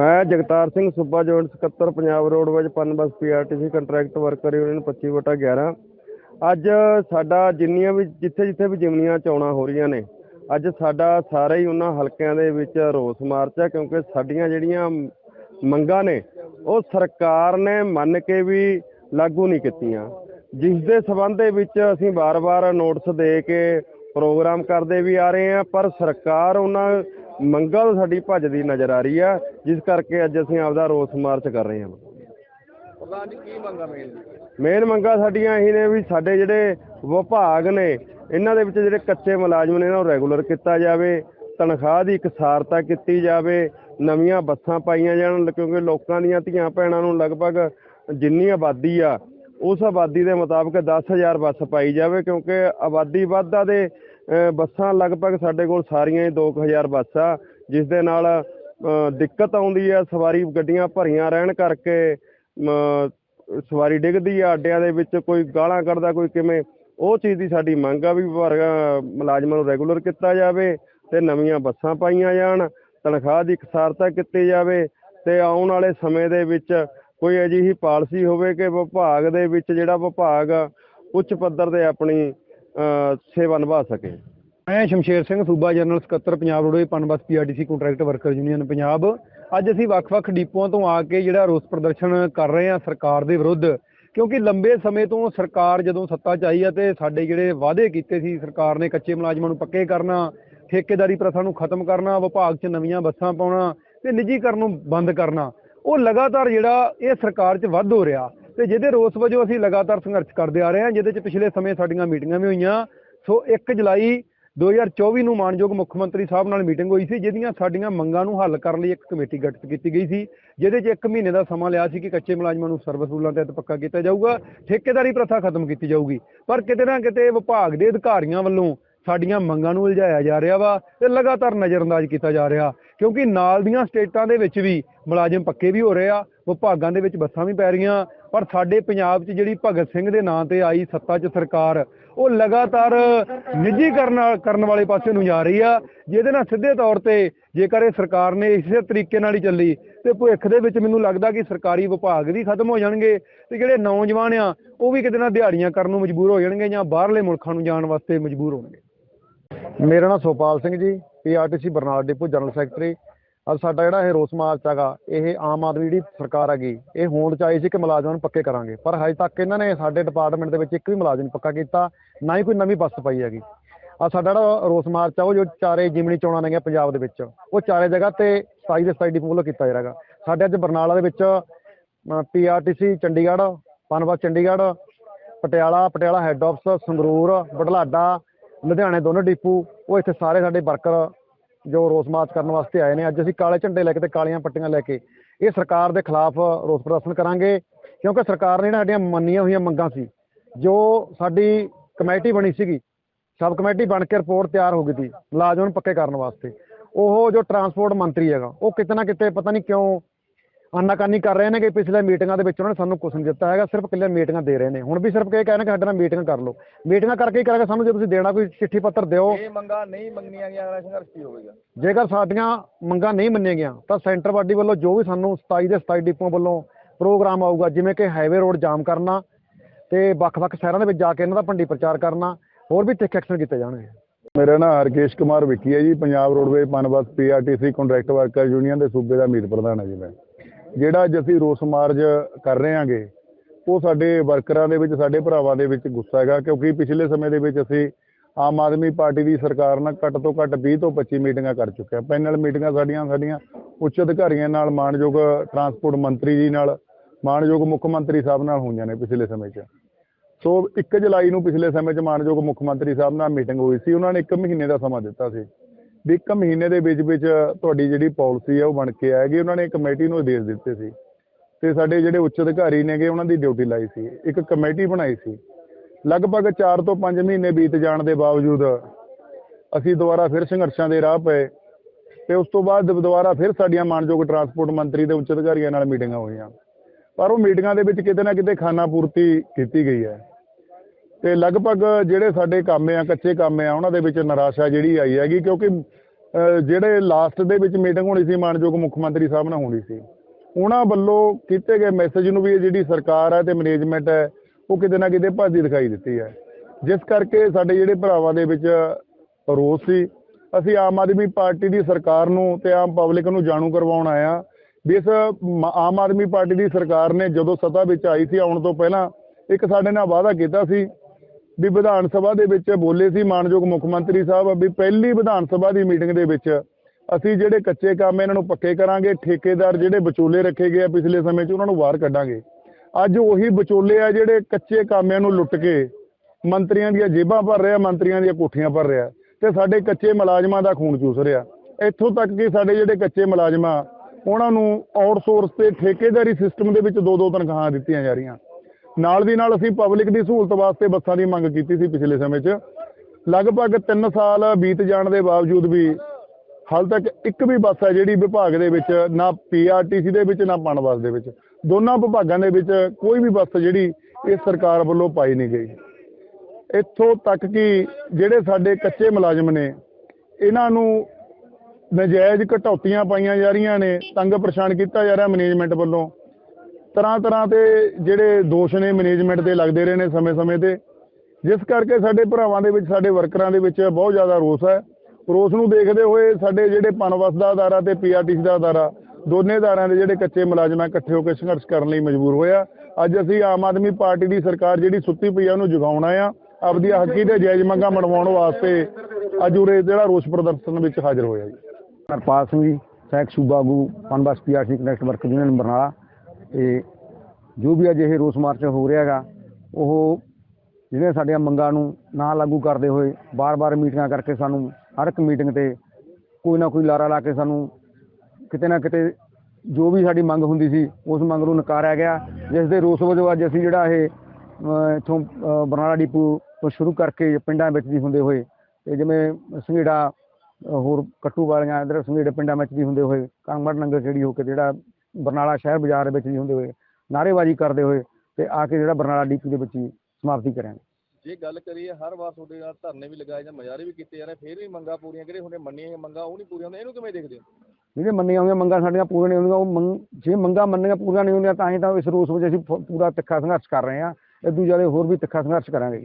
ਮੈਂ ਜਗਤਾਰ ਸਿੰਘ ਸੁੱਬਾ ਜੁਆਇੰਟ ਸਕੱਤਰ, Punjab roadways Punbus PRTC contract worker union 25 ਵਟਾ 11 ਅੱਜ ਸਾਡਾ ਜਿੰਨੀਆਂ ਵੀ ਜਿੱਥੇ ਜਿੱਥੇ ਵੀ ਜਿਮਨੀਆਂ ਚੋਣਾਂ ਹੋ ਰਹੀਆਂ ਨੇ, ਅੱਜ ਸਾਡਾ ਸਾਰੇ ਹੀ ਉਹਨਾਂ ਹਲਕਿਆਂ ਦੇ ਵਿੱਚ ਰੋਸ ਮਾਰਚ ਹੈ ਕਿਉਂਕਿ ਸਾਡੀਆਂ ਜਿਹੜੀਆਂ ਮੰਗਾਂ ਨੇ, ਉਹ ਸਰਕਾਰ ਨੇ ਮੰਨ ਕੇ ਵੀ ਲਾਗੂ ਨਹੀਂ ਕੀਤੀਆਂ। ਜਿਸ ਦੇ ਸਬੰਧ ਦੇ ਵਿੱਚ ਅਸੀਂ ਵਾਰ-ਵਾਰ ਨੋਟਿਸ ਦੇ ਕੇ ਪ੍ਰੋਗਰਾਮ ਕਰਦੇ ਵੀ ਆ ਰਹੇ ਹਾਂ, ਪਰ ਸਰਕਾਰ ਉਹਨਾਂ ਮੰਗਾਂ ਤੋਂ ਸਾਡੀ ਭੱਜਦੀ ਨਜ਼ਰ ਆ ਰਹੀ ਆ ਜਿਸ ਕਰਕੇ ਅੱਜ ਅਸੀਂ ਆਪਦਾ ਰੋਸ ਮਾਰਚ ਕਰ ਰਹੇ ਹਾਂ। ਪ੍ਰਧਾਨ ਜੀ ਕੀ ਮੰਗਾ ਮੇਨ? ਮੇਨ ਮੰਗਾਂ ਸਾਡੀਆਂ ਇਹੀ ਨੇ ਵੀ ਸਾਡੇ ਜਿਹੜੇ ਵਿਭਾਗ ਨੇ ਇਹਨਾਂ ਦੇ ਵਿੱਚ ਜਿਹੜੇ ਕੱਚੇ ਮੁਲਾਜ਼ਮ ਨੇ ਇਹਨਾਂ ਨੂੰ ਰੈਗੂਲਰ ਕੀਤਾ ਜਾਵੇ ਤਨਖਾਹ ਦੀ ਇਕਸਾਰਤਾ ਕੀਤੀ ਜਾਵੇ ਨਵੀਆਂ ਬੱਸਾਂ ਪਾਈਆਂ ਜਾਣ ਕਿਉਂਕਿ ਲੋਕਾਂ ਦੀਆਂ ਧੀਆਂ ਭੈਣਾਂ ਨੂੰ ਲਗਭਗ ਜਿੰਨੀ ਆਬਾਦੀ ਆ ਉਸ ਆਬਾਦੀ ਦੇ ਮੁਤਾਬਕ 10000 ਬੱਸ ਪਾਈ ਜਾਵੇ ਕਿਉਂਕਿ ਆਬਾਦੀ ਵਾਧਾ ਦੇ ਬੱਸਾਂ ਲਗਭਗ ਸਾਡੇ ਕੋਲ ਸਾਰੀਆਂ ਹੀ 2000 ਬੱਸ ਆ, ਜਿਸ ਦੇ ਨਾਲ ਦਿੱਕਤ ਆਉਂਦੀ ਆ, ਸਵਾਰੀ ਗੱਡੀਆਂ ਭਰੀਆਂ ਰਹਿਣ ਕਰਕੇ ਸਵਾਰੀ ਡਿੱਗਦੀ ਆ, ਅੱਡਿਆਂ ਦੇ ਵਿੱਚ ਕੋਈ ਗਾਲਾਂ ਕੱਢਦਾ, ਕੋਈ ਕਿਵੇਂ, ਉਹ ਚੀਜ਼ ਦੀ ਸਾਡੀ ਮੰਗ ਆ ਵੀ ਮੁਲਾਜ਼ਮਾਂ ਨੂੰ ਰੈਗੂਲਰ ਕੀਤਾ ਜਾਵੇ ਤੇ ਨਵੀਆਂ ਬੱਸਾਂ ਪਾਈਆਂ ਜਾਣ, ਤਨਖਾਹ ਦੀ ਇਕਸਾਰਤਾ ਕੀਤੀ ਜਾਵੇ ਤੇ ਆਉਣ ਵਾਲੇ ਸਮੇਂ ਦੇ ਵਿੱਚ ਕੋਈ ਅਜਿਹੀ ਪਾਲਿਸੀ ਹੋਵੇ ਕਿ ਵਿਭਾਗ ਦੇ ਵਿੱਚ ਜਿਹੜਾ ਵਿਭਾਗ ਉੱਚ ਪੱਧਰ ਤੇ ਆਪਣੀ ਸੇਵਾ ਨਿਭਾ ਸਕੇ। ਮੈਂ ਸ਼ਮਸ਼ੇਰ ਸਿੰਘ, ਸੂਬਾ ਜਨਰਲ ਸਕੱਤਰ, Punjab roadway PUNBUS, PRTC contract worker union, Punjab. ਅੱਜ ਅਸੀਂ ਵੱਖ-ਵੱਖ ਡਿਪੂਆਂ ਤੋਂ ਆ ਕੇ ਜਿਹੜਾ ਰੋਸ ਪ੍ਰਦਰਸ਼ਨ ਕਰ ਰਹੇ ਹਾਂ ਸਰਕਾਰ ਦੇ ਵਿਰੁੱਧ, ਕਿਉਂਕਿ ਲੰਬੇ ਸਮੇਂ ਤੋਂ ਸਰਕਾਰ ਜਦੋਂ ਸੱਤਾ 'ਚ ਆਈ ਹੈ ਤੇ ਸਾਡੇ ਜਿਹੜੇ ਵਾਅਦੇ ਕੀਤੇ ਸੀ, ਸਰਕਾਰ ਨੇ ਕੱਚੇ ਮੁਲਾਜ਼ਮਾਂ ਨੂੰ ਪੱਕੇ ਕਰਨਾ, ਠੇਕੇਦਾਰੀ ਪ੍ਰਥਾ ਨੂੰ ਖਤਮ ਕਰਨਾ, ਵਿਭਾਗ 'ਚ ਨਵੀਆਂ ਬੱਸਾਂ ਪਾਉਣਾ ਤੇ ਨਿੱਜੀਕਰਨ ਨੂੰ ਬੰਦ ਕਰਨਾ, ਉਹ ਲਗਾਤਾਰ ਜਿਹੜਾ ਇਹ ਸਰਕਾਰ 'ਚ ਵੱਧ ਹੋ ਰਿਹਾ। ਤੇ ਜਿਹਦੇ ਰੋਸ ਵਜੋਂ ਅਸੀਂ ਲਗਾਤਾਰ ਸੰਘਰਸ਼ ਕਰਦੇ ਆ ਰਹੇ ਹਾਂ, ਜਿਹਦੇ 'ਚ ਪਿਛਲੇ ਸਮੇਂ ਸਾਡੀਆਂ ਮੀਟਿੰਗਾਂ ਵੀ ਹੋਈਆਂ। ਸੋ 1 ਜੁਲਾਈ 2024 ਨੂੰ ਮਾਨਯੋਗ ਮੁੱਖ ਮੰਤਰੀ ਸਾਹਿਬ ਨਾਲ ਮੀਟਿੰਗ ਹੋਈ ਸੀ, ਜਿਹਦੀਆਂ ਸਾਡੀਆਂ ਮੰਗਾਂ ਨੂੰ ਹੱਲ ਕਰਨ ਲਈ ਇੱਕ ਕਮੇਟੀ ਗਠਿਤ ਕੀਤੀ ਗਈ ਸੀ, ਜਿਹਦੇ 'ਚ ਇੱਕ ਮਹੀਨੇ ਦਾ ਸਮਾਂ ਲਿਆ ਸੀ ਕਿ ਕੱਚੇ ਮੁਲਾਜ਼ਮਾਂ ਨੂੰ ਸਰਵਿਸ ਰੂਲਾਂ ਤਹਿਤ ਪੱਕਾ ਕੀਤਾ ਜਾਊਗਾ, ਠੇਕੇਦਾਰੀ ਪ੍ਰਥਾ ਖਤਮ ਕੀਤੀ ਜਾਊਗੀ। ਪਰ ਕਿਤੇ ਨਾ ਕਿਤੇ ਵਿਭਾਗ ਦੇ ਅਧਿਕਾਰੀਆਂ ਵੱਲੋਂ ਸਾਡੀਆਂ ਮੰਗਾਂ ਨੂੰ ਉਲਝਾਇਆ ਜਾ ਰਿਹਾ ਵਾ ਤੇ ਲਗਾਤਾਰ ਨਜ਼ਰਅੰਦਾਜ਼ ਕੀਤਾ ਜਾ ਰਿਹਾ, ਕਿਉਂਕਿ ਨਾਲ ਦੀਆਂ ਸਟੇਟਾਂ ਦੇ ਵਿੱਚ ਵੀ ਮੁਲਾਜ਼ਮ ਪੱਕੇ ਵੀ ਹੋ ਰਹੇ ਆ, ਵਿਭਾਗਾਂ ਦੇ ਵਿੱਚ ਬੱਸਾਂ ਵੀ ਪੈ ਰਹੀਆਂ ਪਰ ਸਾਡੇ ਪੰਜਾਬ 'ਚ ਜਿਹੜੀ ਭਗਤ ਸਿੰਘ ਦੇ ਨਾਂ ਤੇ ਆਈ ਸੱਤਾ 'ਚ ਸਰਕਾਰ, ਉਹ ਲਗਾਤਾਰ ਨਿੱਜੀਕਰਨ ਕਰਨ ਵਾਲੇ ਪਾਸੇ ਨੂੰ ਜਾ ਰਹੀ ਆ, ਜਿਹਦੇ ਨਾਲ ਸਿੱਧੇ ਤੌਰ ਤੇ ਜੇਕਰ ਇਹ ਸਰਕਾਰ ਨੇ ਇਸੇ ਤਰੀਕੇ ਨਾਲ ਹੀ ਚੱਲੀ, ਤੇ ਭਵਿੱਖ ਦੇ ਵਿੱਚ ਮੈਨੂੰ ਲੱਗਦਾ ਕਿ ਸਰਕਾਰੀ ਵਿਭਾਗ ਵੀ ਖਤਮ ਹੋ ਜਾਣਗੇ, ਤੇ ਜਿਹੜੇ ਨੌਜਵਾਨ ਆ, ਉਹ ਵੀ ਕਿਤੇ ਨਾ ਦਿਹਾੜੀਆਂ ਕਰਨ ਨੂੰ ਮਜਬੂਰ ਹੋ ਜਾਣਗੇ ਜਾਂ ਬਾਹਰਲੇ ਮੁਲਕਾਂ ਨੂੰ ਜਾਣ ਵਾਸਤੇ ਮਜਬੂਰ ਹੋਣਗੇ। ਮੇਰਾ ਨਾਮ Supal Singh ji PRTC Barnala depot general secretary. ਅੱਜ ਸਾਡਾ ਜਿਹੜਾ ਇਹ ਰੋਸ ਮਾਰਚ ਹੈਗਾ, ਇਹ ਆਮ ਆਦਮੀ ਜਿਹੜੀ ਸਰਕਾਰ ਹੈਗੀ, ਇਹ ਹੋਣ ਚ ਆਈ ਸੀ ਕਿ ਮੁਲਾਜ਼ਮਾਂ ਨੂੰ ਪੱਕੇ ਕਰਾਂਗੇ। ਪਰ ਹਜੇ ਤੱਕ ਇਹਨਾਂ ਨੇ ਸਾਡੇ ਡਿਪਾਰਟਮੈਂਟ ਦੇ ਵਿੱਚ ਇੱਕ ਵੀ ਮੁਲਾਜ਼ਮ ਪੱਕਾ ਕੀਤਾ, ਨਾ ਹੀ ਕੋਈ ਨਵੀਂ ਬੱਸ ਪਾਈ ਹੈਗੀ। ਆ ਸਾਡਾ ਜਿਹੜਾ ਰੋਸ ਮਾਰਚ ਆ, ਉਹ ਜੋ ਚਾਰੇ ਜਿਮਣੀ ਚੋਣਾਂ ਨੇਗੀਆਂ ਪੰਜਾਬ ਦੇ ਵਿੱਚ, ਉਹ ਚਾਰੇ ਜਗ੍ਹਾ ਤੇ 27 ਦੇ 27 ਡਿਪੂ ਵੱਲੋਂ ਕੀਤਾ ਜਾ ਰਿਹਾਗਾ ਸਾਡੇ ਅੱਜ ਬਰਨਾਲਾ ਦੇ ਵਿੱਚ PRTC Chandigarh PUNBUS Chandigarh, Patiala Patiala head office Sangrur Budhlada ਲੁਧਿਆਣੇ ਦੋਨੋਂ ਡਿਪੂ, ਉਹ ਇੱਥੇ ਸਾਰੇ ਸਾਡੇ ਵਰਕਰ ਜੋ ਰੋਸ ਮਾਰਚ ਕਰਨ ਵਾਸਤੇ ਆਏ ਨੇ। ਅੱਜ ਅਸੀਂ ਕਾਲੇ ਝੰਡੇ ਲੈ ਕੇ ਤੇ ਕਾਲੀਆਂ ਪੱਟੀਆਂ ਲੈ ਕੇ ਇਹ ਸਰਕਾਰ ਦੇ ਖਿਲਾਫ ਰੋਸ ਪ੍ਰਦਰਸ਼ਨ ਕਰਾਂਗੇ। ਕਿਉਂਕਿ ਸਰਕਾਰ ਨੇ ਜਿਹੜਾ ਸਾਡੀਆਂ ਮੰਨੀਆਂ ਹੋਈਆਂ ਮੰਗਾਂ ਸੀ। ਜੋ ਸਾਡੀ ਕਮੇਟੀ ਬਣੀ ਸੀਗੀ, ਸਬ ਕਮੇਟੀ ਬਣ ਕੇ ਰਿਪੋਰਟ ਤਿਆਰ ਹੋ ਗਈ ਸੀ, ਮੁਲਾਜ਼ਮਾਂ ਨੂੰ ਪੱਕੇ ਕਰਨ ਵਾਸਤੇ। ਉਹ ਜੋ ਟਰਾਂਸਪੋਰਟ ਮੰਤਰੀ ਹੈਗਾ, ਉਹ ਕਿਤੇ ਨਾ ਕਿਤੇ ਪਤਾ ਨਹੀਂ ਕਿਉਂ ਆਨਾਕਾਨੀ ਕਰ ਰਹੇ ਨੇ ਕਿ ਪਿਛਲੇ ਮੀਟਿੰਗਾਂ ਦੇ ਵਿੱਚ ਉਹਨਾਂ ਨੇ ਸਾਨੂੰ ਕੁਛ ਨਹੀਂ ਦਿੱਤਾ ਹੈਗਾ ਸਿਰਫ ਇਕੱਲੇ ਮੀਟਿੰਗਾਂ ਦੇ ਰਹੇ ਨੇ। ਹੁਣ ਵੀ ਸਿਰਫ ਇਹ ਕਹਿ ਰਹੇ ਕਿ ਸਾਡੇ ਨਾਲ ਮੀਟਿੰਗ ਕਰ ਲਓ। ਮੀਟਿੰਗਾਂ ਕਰਕੇ ਹੀ ਕਰਾਂਗੇ? ਸਾਨੂੰ ਜੇ ਤੁਸੀਂ ਦੇਣਾ ਕੋਈ ਚਿੱਠੀ ਪੱਤਰ ਦਿਓ। ਇਹ ਮੰਗਾ ਨਹੀਂ ਮੰਗਣੀਆਂ ਗਿਆ ਅਗਲਾ ਸੰਘਰਸ਼ ਕੀ ਹੋਵੇਗਾ? ਜੇਕਰ ਸਾਡੀਆਂ ਮੰਗਾਂ ਨਹੀਂ ਮੰਨੀਆਂ ਗਈਆਂ ਤਾਂ ਸੈਂਟਰ ਬਾਡੀ ਵੱਲੋਂ ਜੋ ਵੀ ਸਾਨੂੰ 27 ਦੇ 27 ਡਿਪੂਆਂ ਵੱਲੋਂ ਪ੍ਰੋਗਰਾਮ ਆਊਗਾ ਜਿਵੇਂ ਕਿ ਹਾਈਵੇ ਰੋਡ ਜਾਮ ਕਰਨਾ ਤੇ ਵੱਖ-ਵੱਖ ਸ਼ਹਿਰਾਂ ਦੇ ਵਿੱਚ ਜਾ ਕੇ ਇਹਨਾਂ ਦਾ ਭੰਡੀ ਪ੍ਰਚਾਰ ਕਰਨਾ ਹੋਰ ਵੀ ਤਿੱਖੇ ਐਕਸ਼ਨ ਕੀਤੇ ਜਾਣਗੇ। ਮੇਰਾ ਨਾਮ ਹਰਕੇਸ਼ ਕੁਮਾਰ ਵਿੱਕੀ ਹੈ ji Punjab roadway PUNBUS PRTC contract worker union ਦੇ ਸੂਬੇ ਦਾ ਮੀਤ ਪ੍ਰਧਾਨ ਹੈ ਜੀ ਮੈਂ। ਜਿਹੜਾ ਅੱਜ ਅਸੀਂ ਰੋਸ ਮਾਰਜ ਕਰ ਰਹੇ ਹਾਂਗੇ, ਉਹ ਸਾਡੇ ਵਰਕਰਾਂ ਦੇ ਵਿੱਚ, ਸਾਡੇ ਭਰਾਵਾਂ ਦੇ ਵਿੱਚ ਗੁੱਸਾ ਹੈਗਾ, ਕਿਉਂਕਿ ਪਿਛਲੇ ਸਮੇਂ ਦੇ ਵਿੱਚ ਅਸੀਂ ਆਮ ਆਦਮੀ ਪਾਰਟੀ ਦੀ ਸਰਕਾਰ ਨਾਲ ਘੱਟ ਤੋਂ ਘੱਟ 20 ਤੋਂ 25 ਮੀਟਿੰਗਾਂ ਕਰ ਚੁੱਕੇ ਹਾਂ। ਪੈਨਲ ਮੀਟਿੰਗਾਂ ਸਾਡੀਆਂ ਸਾਡੀਆਂ ਉੱਚ ਅਧਿਕਾਰੀਆਂ ਨਾਲ, ਮਾਨਯੋਗ ਟਰਾਂਸਪੋਰਟ ਮੰਤਰੀ ਜੀ ਨਾਲ, ਮਾਨਯੋਗ ਮੁੱਖ ਮੰਤਰੀ ਸਾਹਿਬ ਨਾਲ ਹੋਈਆਂ ਨੇ ਪਿਛਲੇ ਸਮੇਂ 'ਚ। ਸੋ 1 ਜੁਲਾਈ ਨੂੰ ਪਿਛਲੇ ਸਮੇਂ 'ਚ ਮਾਨਯੋਗ ਮੁੱਖ ਮੰਤਰੀ ਸਾਹਿਬ ਨਾਲ ਮੀਟਿੰਗ ਹੋਈ ਸੀ। ਉਹਨਾਂ ਨੇ 1 ਮਹੀਨੇ ਦਾ ਸਮਾਂ ਦਿੱਤਾ ਸੀ। ਵੀ ਇੱਕ ਮਹੀਨੇ ਦੇ ਵਿੱਚ ਵਿੱਚ ਤੁਹਾਡੀ ਜਿਹੜੀ ਪਾਲਿਸੀ ਹੈ ਉਹ ਬਣ ਕੇ ਆਏਗੀ। ਉਹਨਾਂ ਨੇ ਕਮੇਟੀ ਨੂੰ ਆਦੇਸ਼ ਦਿੱਤੇ ਸੀ ਤੇ ਸਾਡੇ ਜਿਹੜੇ ਉੱਚ ਅਧਿਕਾਰੀ ਨੇਗੇ, ਉਹਨਾਂ ਦੀ ਡਿਊਟੀ ਲਾਈ ਸੀ। ਇੱਕ ਕਮੇਟੀ ਬਣਾਈ ਸੀ। ਲਗਭਗ 4 ਤੋਂ 5 ਮਹੀਨੇ ਬੀਤ ਜਾਣ ਦੇ ਬਾਵਜੂਦ ਅਸੀਂ ਦੁਬਾਰਾ ਫਿਰ ਸੰਘਰਸ਼ਾਂ ਦੇ ਰਾਹ ਪਏ ਤੇ ਉਸ ਤੋਂ ਬਾਅਦ ਦੁਬਾਰਾ ਫਿਰ ਸਾਡੀਆਂ ਮਾਨਯੋਗ ਟਰਾਂਸਪੋਰਟ ਮੰਤਰੀ ਦੇ ਉੱਚ ਅਧਿਕਾਰੀਆਂ ਨਾਲ ਮੀਟਿੰਗਾਂ ਹੋਈਆਂ। ਪਰ ਉਹ ਮੀਟਿੰਗਾਂ ਦੇ ਵਿੱਚ ਕਿਤੇ ਨਾ ਕਿਤੇ ਖਾਨਾ ਪੂਰਤੀ ਕੀਤੀ ਗਈ ਹੈ। ਅਤੇ ਲਗਭਗ ਜਿਹੜੇ ਸਾਡੇ ਕੰਮ ਆ, ਕੱਚੇ ਕੰਮ ਆ, ਉਹਨਾਂ ਦੇ ਵਿੱਚ ਨਿਰਾਸ਼ਾ ਜਿਹੜੀ ਆਈ ਹੈਗੀ, ਕਿਉਂਕਿ ਜਿਹੜੇ ਲਾਸਟ ਦੇ ਵਿੱਚ ਮੀਟਿੰਗ ਹੋਣੀ ਸੀ ਮਾਣਯੋਗ ਮੁੱਖ ਮੰਤਰੀ ਸਾਹਿਬ ਨਾਲ ਹੋਣੀ ਸੀ, ਉਹਨਾਂ ਵੱਲੋਂ ਕੀਤੇ ਗਏ ਮੈਸੇਜ ਨੂੰ ਵੀ ਇਹ ਜਿਹੜੀ ਸਰਕਾਰ ਹੈ ਅਤੇ ਮੈਨੇਜਮੈਂਟ ਹੈ ਉਹ ਕਿਤੇ ਨਾ ਕਿਤੇ ਭੱਜੀ ਦਿਖਾਈ ਦਿੱਤੀ ਹੈ ਜਿਸ ਕਰਕੇ ਸਾਡੇ ਜਿਹੜੇ ਭਰਾਵਾਂ ਦੇ ਵਿੱਚ ਰੋਸ ਸੀ, ਅਸੀਂ ਆਮ ਆਦਮੀ ਪਾਰਟੀ ਦੀ ਸਰਕਾਰ ਨੂੰ ਤੇ ਆਮ ਪਬਲਿਕ ਨੂੰ ਜਾਣੂ ਕਰਵਾਉਣ ਆਇਆ ਵੀ ਇਸ ਮ- ਆਮ ਆਦਮੀ ਪਾਰਟੀ ਦੀ ਸਰਕਾਰ ਨੇ ਜਦੋਂ ਸੱਤਾ ਵਿੱਚ ਆਈ ਸੀ, ਆਉਣ ਤੋਂ ਪਹਿਲਾਂ ਇੱਕ ਸਾਡੇ ਨਾਲ ਵਾਅਦਾ ਕੀਤਾ ਸੀ ਵੀ ਵਿਧਾਨ ਸਭਾ ਦੇ ਵਿੱਚ ਬੋਲੇ ਸੀ ਮਾਨਯੋਗ ਮੁੱਖ ਮੰਤਰੀ ਸਾਹਿਬ ਵੀ ਪਹਿਲੀ ਵਿਧਾਨ ਸਭਾ ਦੀ ਮੀਟਿੰਗ ਦੇ ਵਿੱਚ ਅਸੀਂ ਜਿਹੜੇ ਕੱਚੇ ਕੰਮ ਇਹਨਾਂ ਨੂੰ ਪੱਕੇ ਕਰਾਂਗੇ, ਠੇਕੇਦਾਰ ਜਿਹੜੇ ਵਿਚੋਲੇ ਰੱਖੇ ਗਏ ਆ ਪਿਛਲੇ ਸਮੇਂ 'ਚ ਉਹਨਾਂ ਨੂੰ ਬਾਹਰ ਕੱਢਾਂਗੇ। ਅੱਜ ਉਹੀ ਵਿਚੋਲੇ ਆ ਜਿਹੜੇ ਕੱਚੇ ਕਾਮਿਆਂ ਨੂੰ ਲੁੱਟ ਕੇ ਮੰਤਰੀਆਂ ਦੀਆਂ ਜੇਬਾਂ ਭਰ ਰਿਹਾ, ਮੰਤਰੀਆਂ ਦੀਆਂ ਕੋਠੀਆਂ ਭਰ ਰਿਹਾ ਤੇ ਸਾਡੇ ਕੱਚੇ ਮੁਲਾਜ਼ਮਾਂ ਦਾ ਖੂਨ ਚੂਸ ਰਿਹਾ। ਇੱਥੋਂ ਤੱਕ ਕਿ ਸਾਡੇ ਜਿਹੜੇ ਕੱਚੇ ਮੁਲਾਜ਼ਮਾਂ, ਉਹਨਾਂ ਨੂੰ ਆਊਟਸੋਰਸ ਤੇ ਠੇਕੇਦਾਰੀ ਸਿਸਟਮ ਦੇ ਵਿੱਚ ਦੋ ਦੋ ਤਨਖਾਹਾਂ ਦਿੱਤੀਆਂ ਜਾ ਰਹੀਆਂ। ਨਾਲ ਦੀ ਨਾਲ ਅਸੀਂ ਪਬਲਿਕ ਦੀ ਸਹੂਲਤ ਵਾਸਤੇ ਬੱਸਾਂ ਦੀ ਮੰਗ ਕੀਤੀ ਸੀ ਪਿਛਲੇ ਸਮੇਂ 'ਚ। ਲਗਭਗ 3 ਸਾਲ ਬੀਤ ਜਾਣ ਦੇ ਬਾਵਜੂਦ ਵੀ ਹਾਲ ਤੱਕ ਇੱਕ ਵੀ ਬੱਸ ਹੈ ਜਿਹੜੀ ਵਿਭਾਗ ਦੇ ਵਿੱਚ ਨਾ ਪੀਆਰਟੀਸੀ ਦੇ ਵਿੱਚ ਨਾ ਪਣ ਬੱਸ ਦੇ ਵਿੱਚ। ਦੋਨਾਂ ਵਿਭਾਗਾਂ ਦੇ ਵਿੱਚ ਕੋਈ ਵੀ ਬੱਸ ਜਿਹੜੀ ਇਹ ਸਰਕਾਰ ਵੱਲੋਂ ਪਾਈ ਨਹੀਂ ਗਈ। ਇੱਥੋਂ ਤੱਕ ਕਿ ਜਿਹੜੇ ਸਾਡੇ ਕੱਚੇ ਮੁਲਾਜ਼ਮ ਨੇ, ਇਹਨਾਂ ਨੂੰ ਨਜਾਇਜ਼ ਘਟੌਤੀਆਂ ਪਾਈਆਂ ਜਾ ਰਹੀਆਂ ਨੇ, ਤੰਗ ਪਰੇਸ਼ਾਨ ਕੀਤਾ ਜਾ ਰਿਹਾ ਮੈਨੇਜਮੈਂਟ ਵੱਲੋਂ। ਤਰ੍ਹਾਂ ਤਰ੍ਹਾਂ ਦੇ ਜਿਹੜੇ ਦੋਸ਼ ਨੇ ਮੈਨੇਜਮੈਂਟ ਦੇ ਲੱਗਦੇ ਰਹੇ ਨੇ ਸਮੇਂ-ਸਮੇਂ ਤੇ, ਜਿਸ ਕਰਕੇ ਸਾਡੇ ਭਰਾਵਾਂ ਦੇ ਵਿੱਚ, ਸਾਡੇ ਵਰਕਰਾਂ ਦੇ ਵਿੱਚ ਬਹੁਤ ਜ਼ਿਆਦਾ ਰੋਸ ਹੈ। ਰੋਸ ਨੂੰ ਦੇਖਦੇ ਹੋਏ ਸਾਡੇ ਜਿਹੜੇ ਪਨਵਸ ਦਾ ਅਦਾਰਾ ਤੇ ਪੀਆਰਟੀਸੀ ਦਾ ਅਦਾਰਾ, ਦੋਨੇ ਅਦਾਰਿਆਂ ਦੇ ਜਿਹੜੇ ਕੱਚੇ ਮੁਲਾਜ਼ਮ ਹੈ ਇਕੱਠੇ ਹੋ ਕੇ ਸੰਘਰਸ਼ ਕਰਨ ਲਈ ਮਜਬੂਰ ਹੋਇਆ ਅੱਜ ਅਸੀਂ ਆਮ ਆਦਮੀ ਪਾਰਟੀ ਦੀ ਸਰਕਾਰ ਜਿਹੜੀ ਸੁੱਤੀ ਪਈ ਆ, ਉਹਨੂੰ ਜਗਾਉਣਾ ਆ। ਆਪਦੀ ਹੱਕੀ ਤੇ ਜਾਇਜ਼ ਮੰਗਾਂ ਮਨਵਾਉਣ ਵਾਸਤੇ ਅੱਜ ਉਰੇ ਜਿਹੜਾ ਰੋਸ ਪ੍ਰਦਰਸ਼ਨ ਵਿੱਚ ਹਾਜ਼ਰ ਹੋਇਆ ਜੀ। ਹਰਪਾਲ ਸਿੰਘ ਜੀ ਸਹਿਕ ਸੂਬਾ ਆਗੂ PUNBUS PRC connect work union Barnala. ਤੇ ਜੋ ਵੀ ਅੱਜ ਇਹ ਰੋਸ ਮਾਰਚ ਹੋ ਰਿਹਾ ਹੈਗਾ ਉਹ ਜਿਹੜੀਆਂ ਸਾਡੀਆਂ ਮੰਗਾਂ ਨੂੰ ਨਾ ਲਾਗੂ ਕਰਦੇ ਹੋਏ ਬਾਰ-ਬਾਰ ਮੀਟਿੰਗਾਂ ਕਰਕੇ ਸਾਨੂੰ ਹਰ ਇੱਕ ਮੀਟਿੰਗ ਤੇ ਕੋਈ ਨਾ ਕੋਈ ਲਾਰਾ ਲਾ ਕੇ ਸਾਨੂੰ ਕਿਤੇ ਨਾ ਕਿਤੇ ਜੋ ਵੀ ਸਾਡੀ ਮੰਗ ਹੁੰਦੀ ਸੀ ਉਸ ਮੰਗ ਨੂੰ ਨਕਾਰਿਆ ਗਿਆ ਜਿਸ ਦੇ ਰੋਸ ਵਜੋਂ ਅੱਜ ਅਸੀਂ ਜਿਹੜਾ ਇਹ ਅਹ, ਇੱਥੋਂ ਬਰਨਾਲਾ ਡਿਪੂ ਤੋਂ ਸ਼ੁਰੂ ਕਰਕੇ ਪਿੰਡਾਂ ਵਿੱਚ ਵੀ ਹੁੰਦੇ ਹੋਏ ਤੇ ਜਿਵੇਂ ਸੰਘੇੜਾ ਹੋਰ ਕੱਟੂ ਵਾਲੀਆਂ ਇਧਰ ਸੰਘੇੜੇ ਪਿੰਡਾਂ ਵਿੱਚ ਵੀ ਹੁੰਦੇ ਹੋਏ ਕਾਂਗੜ ਨੰਗਲ ਜਿਹੜੀ ਹੋ ਕੇ ਜਿਹੜਾ ਬਰਨਾਲਾ ਸ਼ਹਿਰ ਬਾਜ਼ਾਰ ਵਿੱਚ ਦੀ ਹੁੰਦੇ ਹੋਏ ਨਾਅਰੇਬਾਜ਼ੀ ਕਰਦੇ ਹੋਏ ਤੇ ਆ ਕੇ ਜਿਹੜਾ ਬਰਨਾਲਾ ਡਿਪੂ ਦੇ ਵਿੱਚ ਹੀ ਸਮਾਪਤੀ ਕਰਾਂਗੇ। ਜੇ ਗੱਲ ਕਰੀਏ ਹਰ ਵਾਰ ਤੁਹਾਡੇ ਨਾਲ ਧਰਨੇ ਵੀ ਲਗਾਏ ਜਾਂ ਮੁਜ਼ਾਹਰੇ ਵੀ ਕੀਤੇ ਜਾ ਰਹੇ ਫਿਰ ਵੀ ਮੰਗਾਂ ਪੂਰੀਆਂ ਕਿਹੜੇ ਹੁੰਦੇ ਮੰਨੀਆਂ ਹੋਈਆਂ ਮੰਗਾਂ ਉਹ ਨਹੀਂ ਪੂਰੀਆਂ ਹੁੰਦੀਆਂ ਇਹਨੂੰ ਕਿਵੇਂ ਦੇਖਦੇ ਹੋ? ਜਿਹੜੇ ਮੰਨੀਆਂ ਹੋਈਆਂ ਮੰਗਾਂ ਸਾਡੀਆਂ ਪੂਰੀਆਂ ਨਹੀਂ ਹੁੰਦੀਆਂ ਉਹ ਮੰਗ ਜੇ ਮੰਗਾਂ ਮੰਨੀਆਂ ਪੂਰੀਆਂ ਨਹੀਂ ਹੁੰਦੀਆਂ ਤਾਂ ਹੀ ਤਾਂ ਇਸ ਰੋਸ ਵਿੱਚ ਅਸੀਂ ਪੂਰਾ ਤਿੱਖਾ ਸੰਘਰਸ਼ ਕਰ ਰਹੇ ਹਾਂ ਇਦੋਂ ਜ਼ਿਆਦਾ ਹੋਰ ਵੀ ਤਿੱਖਾ ਸੰਘਰਸ਼ ਕਰਾਂਗੇ।